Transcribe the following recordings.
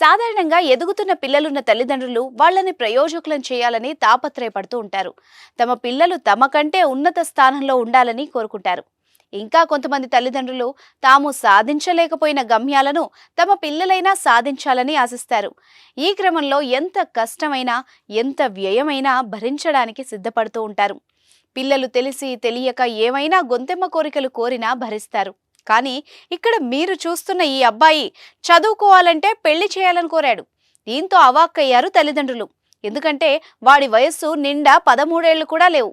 సాధారణంగా ఎదుగుతున్న పిల్లలున్న తల్లిదండ్రులు వాళ్ళని ప్రయోజకులను చేయాలని తాపత్రయపడుతూ ఉంటారు. తమ పిల్లలు తమ కంటే ఉన్నత స్థానంలో ఉండాలని కోరుకుంటారు. ఇంకా కొంతమంది తల్లిదండ్రులు తాము సాధించలేకపోయిన గమ్యాలను తమ పిల్లలైనా సాధించాలని ఆశిస్తారు. ఈ క్రమంలో ఎంత కష్టమైనా ఎంత వ్యయమైనా భరించడానికి సిద్ధపడుతూ ఉంటారు. పిల్లలు తెలిసి తెలియక ఏమైనా గొంతెమ్మ కోరికలు కోరినా భరిస్తారు. కానీ ఇక్కడ మీరు చూస్తున్న ఈ అబ్బాయి చదువుకోవాలంటే పెళ్ళి చేయాలని కోరాడు. దీంతో అవాక్కయ్యారు తల్లిదండ్రులు. ఎందుకంటే వాడి వయస్సు నిండా పదమూడేళ్ళు కూడా లేవు.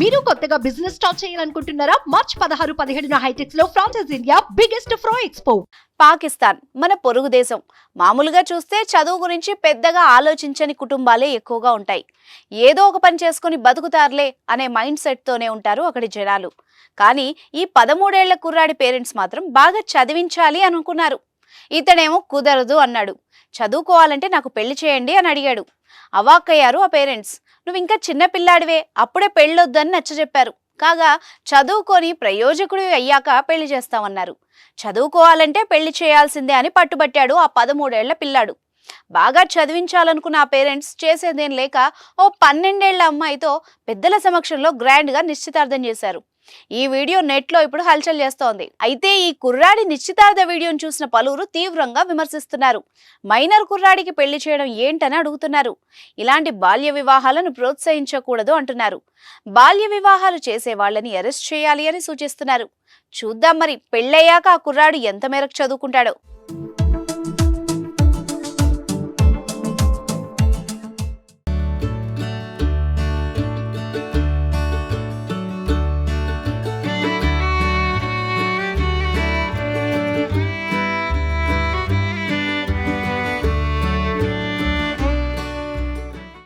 మీరు కొత్తగా బిజినెస్ స్టార్ట్ చేయాలనుకుంటున్నారా? మార్చ్ పదహారు పదిహేడున హైటెక్స్లో ఫ్రాన్సెస్ ఇండియా బిగ్గెస్ట్ ఫ్రో ఎక్స్పో. పాకిస్తాన్ మన పొరుగు దేశం. మామూలుగా చూస్తే చదువు గురించి పెద్దగా ఆలోచించని కుటుంబాలే ఎక్కువగా ఉంటాయి. ఏదో ఒక పని చేసుకుని బతుకుతారులే అనే మైండ్ సెట్తోనే ఉంటారు అక్కడి జనాలు. కానీ ఈ పదమూడేళ్ళ కుర్రాడి పేరెంట్స్ మాత్రం బాగా చదివించాలి అనుకున్నారు. ఇతడేమో కుదరదు అన్నాడు. చదువుకోవాలంటే నాకు పెళ్ళి చేయండి అని అడిగాడు. అవాక్కయ్యారు ఆ పేరెంట్స్. నువ్వు ఇంకా చిన్న పిల్లాడివే అప్పుడే పెళ్ళొద్దని నచ్చజెప్పారు. కాగా చదువుకొని ప్రయోజకుడు అయ్యాక పెళ్ళి చేస్తామన్నారు. చదువుకోవాలంటే పెళ్ళి చేయాల్సిందే అని పట్టుబట్టాడు ఆ పదమూడేళ్ళ పిల్లాడు. బాగా చదివించాలనుకున్న ఆ పేరెంట్స్ చేసేదేం లేక ఓ పన్నెండేళ్ళ అమ్మాయితో పెద్దల సమక్షంలో గ్రాండ్గా నిశ్చితార్థం చేశారు. ఈ వీడియో నెట్లో ఇప్పుడు హల్చల్ చేస్తోంది. అయితే ఈ కుర్రాడి నిశ్చితార్థ వీడియోను చూసిన పలువురు తీవ్రంగా విమర్శిస్తున్నారు. మైనర్ కుర్రాడికి పెళ్ళి చేయడం ఏంటని అడుగుతున్నారు. ఇలాంటి బాల్య వివాహాలను ప్రోత్సహించకూడదు అంటున్నారు. బాల్య వివాహాలు చేసే వాళ్ళని అరెస్ట్ చేయాలి అని సూచిస్తున్నారు. చూద్దాం మరి పెళ్ళయ్యాక ఆ కుర్రాడు ఎంత మేరకు చదువుకుంటాడో.